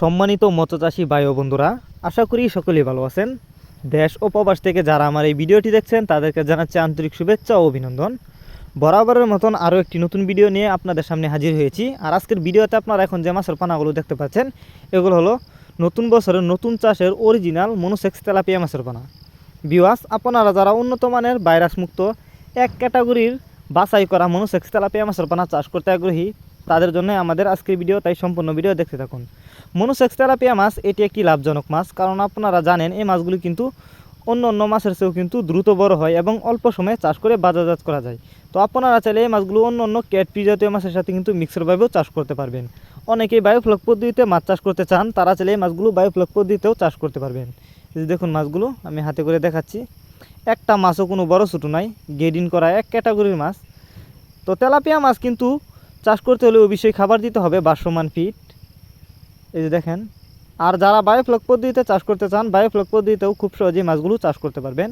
সম্মানিত মৎস্যচাষী বায়ু বন্ধুরা, আশা করি সকলেই ভালো আছেন। দেশ ও প্রবাস থেকে যারা আমার এই ভিডিওটি দেখছেন, তাদেরকে জানাচ্ছি আন্তরিক শুভেচ্ছা ও অভিনন্দন। বরাবরের মতন আরও একটি নতুন ভিডিও নিয়ে আপনাদের সামনে হাজির হয়েছি। আর আজকের ভিডিওতে আপনারা এখন যে মাছের পানাগুলো দেখতে পাচ্ছেন, এগুলো হলো নতুন বছরের নতুন চাষের অরিজিনাল মনোসেক্স তেলাপিয়া মাছের পানা। বিওয়াস আপনারা যারা উন্নত মানের ভাইরাস মুক্ত এক ক্যাটাগরির বাছাই করা মনোসেক্স তেলাপিয়া মাছের পানা চাষ করতে আগ্রহী তাদের জন্য আমাদের আজকের ভিডিও তাই সম্পূর্ণ ভিডিও দেখতে থাকুন। মনোসেক্স তেলাপিয়া মাছ, এটি একটি লাভজনক মাছ, কারণ আপনারা জানেন, এই মাছগুলি কিন্তু অন্য অন্য মাছের চেয়েও কিন্তু দ্রুত বড় হয় এবং অল্প সময়ে চাষ করে বাজারজাত করা যায়। তো আপনারা চাইলে এই মাছগুলো অন্য অন্য ক্যাটপি জাতীয় মাছের সাথে কিন্তু মিক্সারভাবেও চাষ করতে পারবেন। অনেকেই বায়োফ্লক পদ্ধতিতে মাছ চাষ করতে চান, তারা চাইলে এই মাছগুলো বায়োফ্লক পদ্ধতিতেও চাষ করতে পারবেন। দেখুন মাছগুলো, আমি হাতে করে দেখাচ্ছি। একটা মাছও কোনো বড় ছোটো নাই গেডিন করা এক ক্যাটাগরির মাছ। তো তেলাপিয়া মাছ কিন্তু চাষ করতে হলে অবশ্যই খাবার দিতে হবে বাসমান ফিট। এই যে দেখেন, আর যারা বায়োফ্লক পদ্ধতিতে চাষ করতে চান, বায়োফ্লক পদ্ধতিতেও খুব সহজেই মাছগুলো চাষ করতে পারবেন।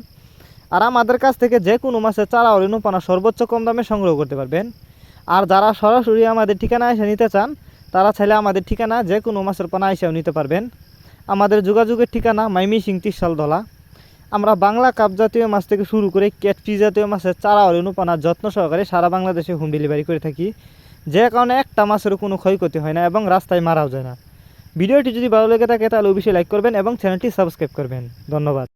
আর আমাদের কাছ থেকে যে কোনো মাছের চারা রেণুপানা সর্বোচ্চ কম দামে সংগ্রহ করতে পারবেন। আর যারা সরাসরি আমাদের ঠিকানা এসে নিতে চান, তারা চাইলে আমাদের ঠিকানা যে কোনো মাছের পানা এসেও নিতে পারবেন। আমাদের যোগাযোগের ঠিকানা মাইমি সিং তিরশাল দলা আমরা বাংলা কাপ জাতীয় মাছ থেকে শুরু করে ক্যাটফি জাতীয় মাছের চারা ও রেণুপানার যত্ন সহকারে সারা বাংলাদেশে হোম ডেলিভারি করে থাকি। যে কারণে একটা মাছেরও কোনো ক্ষয়ক্ষতি হয় না এবং রাস্তায় মারাও যায় না। ভিডিওটি যদি ভালো লেগে থাকে তাহলে অবশ্যই লাইক করবেন এবং চ্যানেলটি সাবস্ক্রাইব করবেন। ধন্যবাদ।